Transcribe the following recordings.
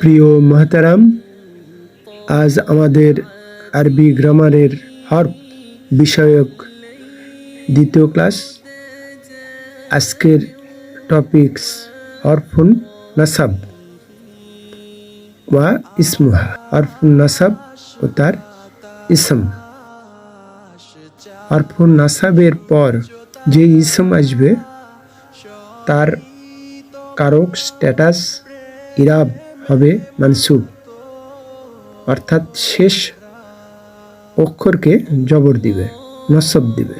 প্রিয় মাহতারাম, আজ আমাদের আরবি গ্রামারের হরফ বিষয়ক দ্বিতীয় ক্লাস আজকের টপিকস হরফুন নাসাব ওয়া ইসমুহা। হরফুন নাসাব ও তার ইসম। হরফুন নাসাবের পর যে ইসম আসবে, তার কারক স্ট্যাটাস ইরাব হবে মানসুব অর্থাৎ শেষ অক্ষরকে জবর দিবে, নসব দিবে।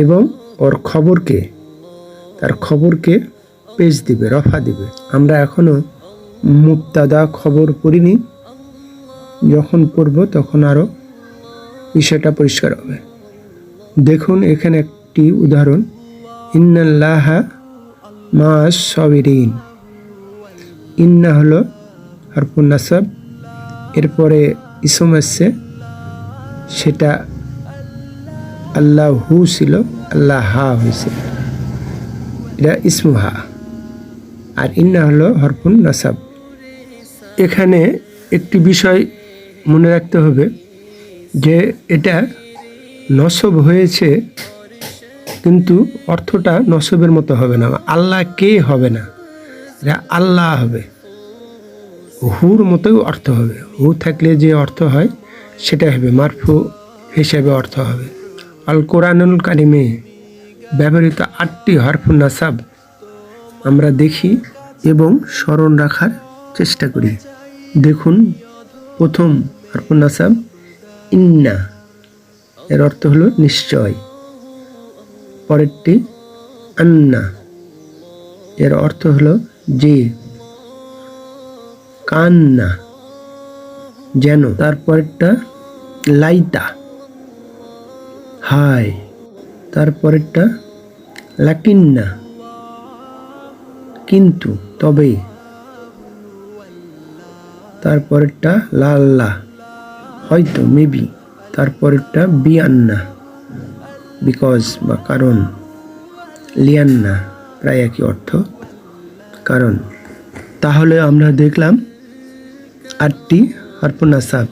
এবং ওর খবরকে, তার খবরকে পেজ দিবে, রফা দিবে। আমরা এখনও মুক্তাদা খবর পড়িনি। যখন পড়ব তখন আরও বিষয়টা পরিষ্কার হবে। দেখুন এখানে একটি উদাহরণ। ইন্নাল্লাহা মা সবিরিন। ইন্না হলো হরফুন নাসাব। এরপরে ইসম আসছে। সেটা আল্লাহ হু ছিল, আল্লাহ হা হয়েছে এটা ইসমুহা। আর ইন্না হলো হরফুন নাসাব। এখানে একটি বিষয় মনে রাখতে হবে যে এটা নসব হয়েছে কিন্তু অর্থটা নসবের মতো হবে না। আল্লাহ কে হবে না? এটা আল্লাহ হবে। হুর মতোই অর্থ হবে। হু থাকলে যে অর্থ হয় সেটা হবে। মারফু হিসেবে অর্থ হবে। আল কোরআনুল কারিমে ব্যবহৃত আটটি হরফুন নাসাব আমরা দেখি এবং স্মরণ রাখার চেষ্টা করি। দেখুন, প্রথম হরফুন নাসাব, ইন্না। এর অর্থ হলো নিশ্চয়। পরেরটি আন্না। এর অর্থ হলো যে, কান্না। যেন তারপরেরটা লাইতা। হায় তারপরেরটা লাকিন্না। কিন্তু তবে তারপরেরটা লাল্লা। হয়তো, মেবি তারপরেরটা বিয়ান্না। বিকজ বা কারণ লিয়ান্না প্রায় একই অর্থ, কারণ। তাহলে আমরা দেখলাম, আটটি হরফনাসাব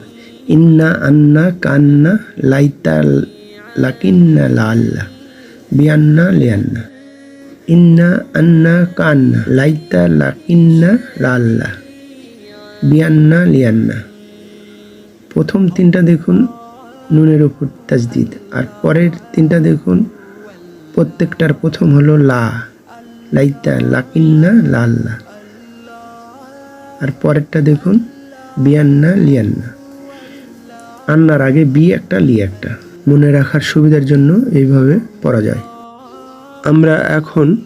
ইন্না আন্না কান্না লাইতা লাকিন্না লাল্লা বিয়ান্না লিয়ান্না। ইন্না আন্না কান্না লাইতা লাকিন্না লাল্লা বিয়ান্না লিয়ান্না। প্রথম তিনটা দেখুন। নুনের উপর তাজদিদ। আর পরের তিনটা দেখুন, প্রত্যেকটার প্রথম হলো লা। লাইতা লাকিন্না লাল্লা। আর পরেরটা দেখুন, বিয়ান্না লিয়ান্না। আন্নার আগে বি একটা, লি একটা। মনে রাখার সুবিধার জন্য এইভাবে পড়া যায়। আমরা এখন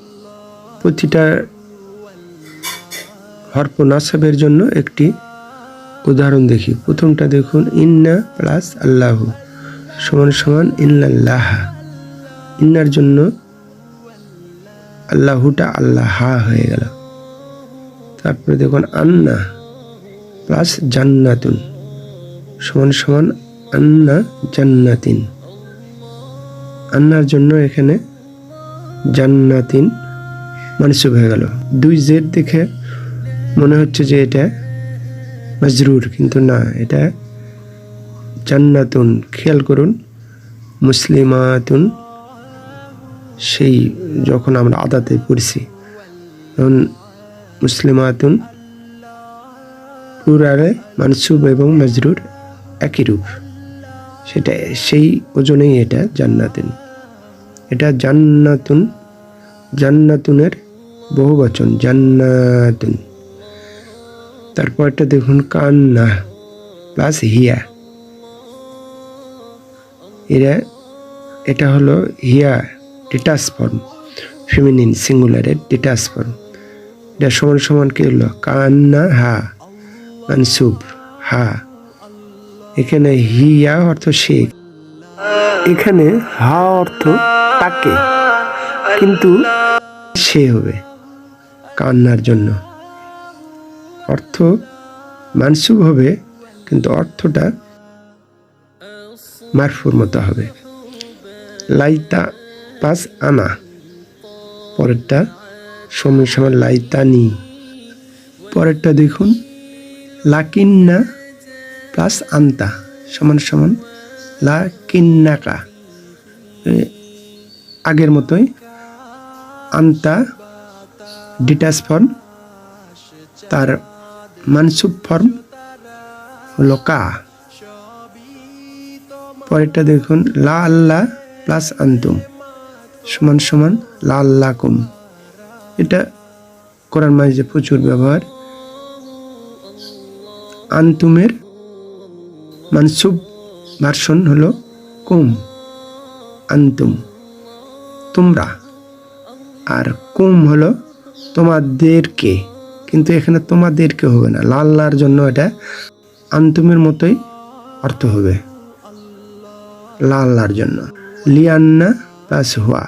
প্রতিটা হরফ নাসাবের জন্য একটি উদাহরণ দেখি। প্রথমটা দেখুন, ইন্না প্লাস আল্লাহ। সমান সমান, ইন্নাল্লাহা। ইন্নার জন্য আল্লাহুটা আল্লাহা হয়ে গেল। তারপরে দেখুন, আন্না প্লাস জান্নাতুন। সমান সমান, আন্না জান্নাতিন। আন্নার জন্য এখানে জান্নাতিন মানসুব হয়ে গেল। দুই জেড দেখে মনে হচ্ছে যে এটা মাজরুর, কিন্তু না, এটা জান্নাতুন, খেয়াল করুন, মুসলিমাতুন, সেই যখন আমরা আদাতে পড়ছি, তখন মুসলিমাতুন প্লুরালে মানসুব এবং মজরুর একই রূপ। সেটা, সেই ওজনেই এটা জান্নাতুন। এটা জান্নাতুন, জান্নাতুনের বহু বচন জান্নাতুন। তারপরটা দেখুন কান্না প্লাস হিয়া এরা, এটা হলো হিয়া ডিটাস ফর্ম ফেমিনিন সিঙ্গুলারের ডিটাস ফর্ম এটা সমান সমান কি হলো? কান্না, হা মানসুব হা। এখানে হিয়া অর্থ সে। এখানে হা অর্থ তাকে। কিন্তু সে হবে কান্নার জন্য। অর্থ মানসুব হবে কিন্তু অর্থটা মারফুর মতো হবে। লাইতা পাস আনা। পরেরটা সময় সময় লাইতানি পরেরটা দেখুন লাকিন্না প্লাস আন্তা সমান সমান লাকিন্নাকা। এ, আগের মতোই আন্তা ডিটাচ ফর্ম তার মানসুব ফর্ম হলো কা পরেরটা দেখুন, লা আল্লাহ প্লাস আন্তুম। সমান সমান লা আল্লাহ কুম এটা কোরআন মাঝে প্রচুর ব্যবহার। আন্তুমের মানসুব ভার্সন হলো কুম, আন্তুম, তোমরা। আর কুম হলো তোমাদেরকে। কিন্তু এখানে তোমাদেরকে হবে না। লাল লাল্লার জন্য এটা আন্তুমের মতোই অর্থ হবে। লাল্লার জন্য। লিয়ান্না প্লাস হুয়া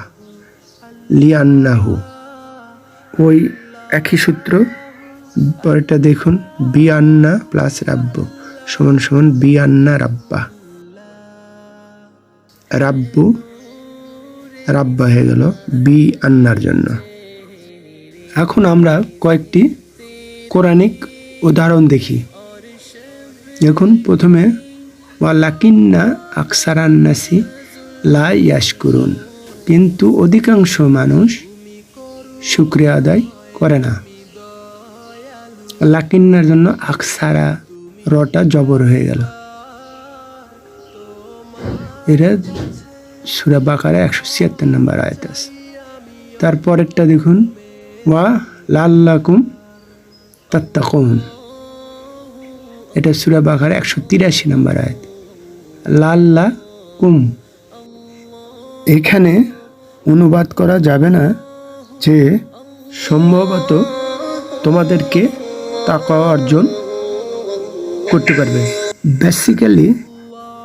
লিয়ান্নাহু। ওই একই সূত্র। পরেরটা দেখুন। বিয়ান্না প্লাস রাব্য সমান সমান বিয়ান্না রাব্বা। রাব্বু রাব্বা হয়ে গেল বি আন্নার জন্য। এখন আমরা কয়েকটি কোরআনিক উদাহরণ দেখি। দেখুন, প্রথমে, ওয়ালাকিন্না আকসারান্নাসি লা ইয়াশকুরুন। কিন্তু অধিকাংশ মানুষ শুক্রিয়া আদায় করে না। লাকিন্নার জন্য আকসারা রটা জবর হয়ে গেল। এটা সুরা বাকারা একশো ছিয়াত্তর নম্বর আয়াত আছে। তারপরেরটা দেখুন, ওয়া লাল্লাকুম তাত্তাকুন। এটা সুরা বাকারা একশো তিরাশি নম্বর আয়াত। লাল্লা কুম। এখানে অনুবাদ করা যাবে না যে সম্ভবত তোমাদেরকে টাকা অর্জন করতে পারবে। বেসিক্যালি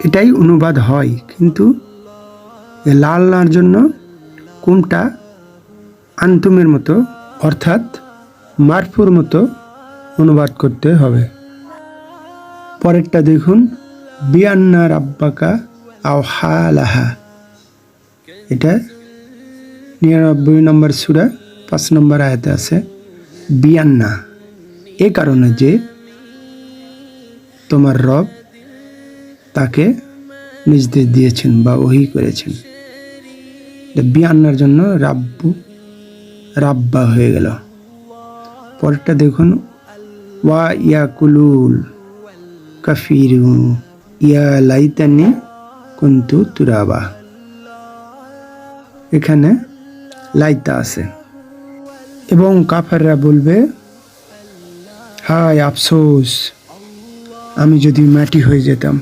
এটাই অনুবাদ হয়, কিন্তু এ লাল লার জন্য কুমটা আন্তুমের মতো, অর্থাৎ মারফুর মতো অনুবাদ করতে হবে। পরেরটা দেখুন, বিয়ান্না রাব্বাকা আও হালাহা এটা নিরানব্বই নম্বর সুরা, পাঁচ নম্বর আয়াতে আছে, বিয়ান্না। এ কারণে যে তোমার রব তাকে নির্দেশ দিয়েছেন বা ওহি করেছেন। বিয়ান্নার জন্য রাব্বু, রাব্বা হয়ে গেল। পরেরটা দেখুন ওয়া ইয়াকুলুল ইয়া লাইতানি কুন্তু তুরাবা এখানে লাইতা আছে। এবং কাফাররা বলবে, হায় আফসোস, আমি যদি মাটি হয়ে যেতাম।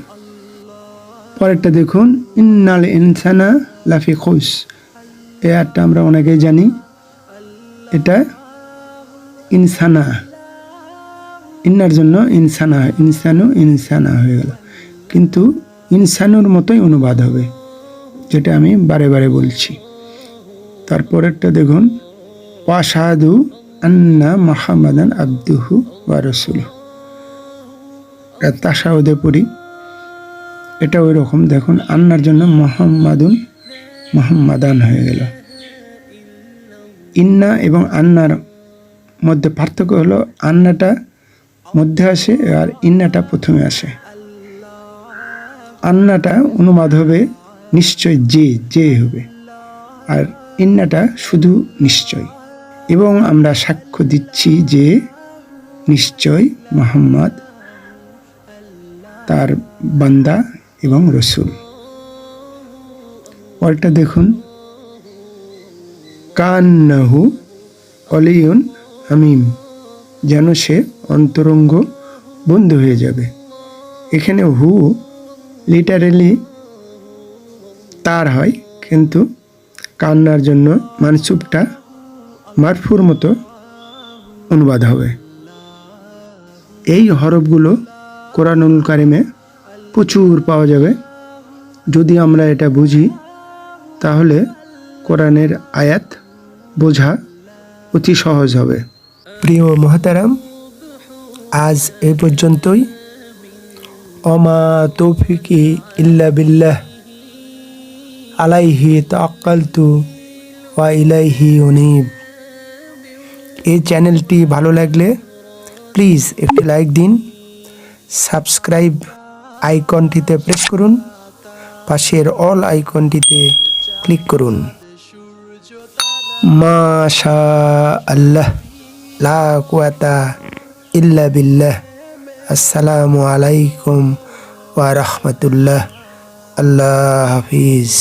পরেরটা দেখুন, ইন্নাল ইনসানা লাফি খুস। এ আরটা আমরা অনেকেই জানি। এটা ইনসানা। ইন্নার জন্য ইনসানা হয় ইনসানু ইনসানা হয়ে গেল। কিন্তু ইনসানুর মতোই অনুবাদ হবে, যেটা আমি বারে বারে বলছি। তারপরেরটা দেখুন ওয়াশাদু আন্না মাহমাদান আব্দুহু ওয়া রসুলু তাসাউদে পড়ি। এটা ওই রকম, দেখুন, আন্নার জন্য মোহাম্মাদুন মোহাম্মাদান হয়ে গেল। ইন্না এবং আন্নার মধ্যে পার্থক্য হলো, আন্নাটা মধ্যে আসে আর ইন্নাটা প্রথমে আসে। আন্নাটা অনুবাদ হবে নিশ্চয় যে যে হবে। আর ইন্নাটা শুধু নিশ্চয়। এবং আমরা সাক্ষ্য দিচ্ছি যে নিশ্চয় মোহাম্মদ তার বান্দা এবং রসুল। পরটা দেখুন। কান্নাহু অলিয়ন হামিম, যেন সে অন্তরঙ্গ বন্ধু হয়ে যাবে। এখানে হু লিটারেলি তার হয়, কিন্তু কান্নার জন্য মানসুবটা মারফুর মতো অনুবাদ হবে। এই হরফগুলো কোরআনুল কারিমে প্রচুর পাওয়া যাবে। যদি আমরা এটা বুঝি, তাহলে কোরআনের আয়াত বোঝা অতি সহজ হবে। প্রিয় মহাতারাম আজ এই পর্যন্তই। অমা তৌফিকি ইল্লা বিল্লাহ। আলাইহি তাক্কালতু ওয়া ইলাইহি উনিব। এই চ্যানেলটি ভালো লাগলে প্লিজ একটি লাইক দিন। সাবস্ক্রাইব আইকনটিতে প্রেস করুন। পাশের অল আইকনটিতে ক্লিক করুন। মাশা আল্লাহ লা কুয়াতা ইল্লা বিল্লাহ আসসালামু আলাইকুম ওয়া রাহমাতুল্লাহ আল্লাহ হাফিজ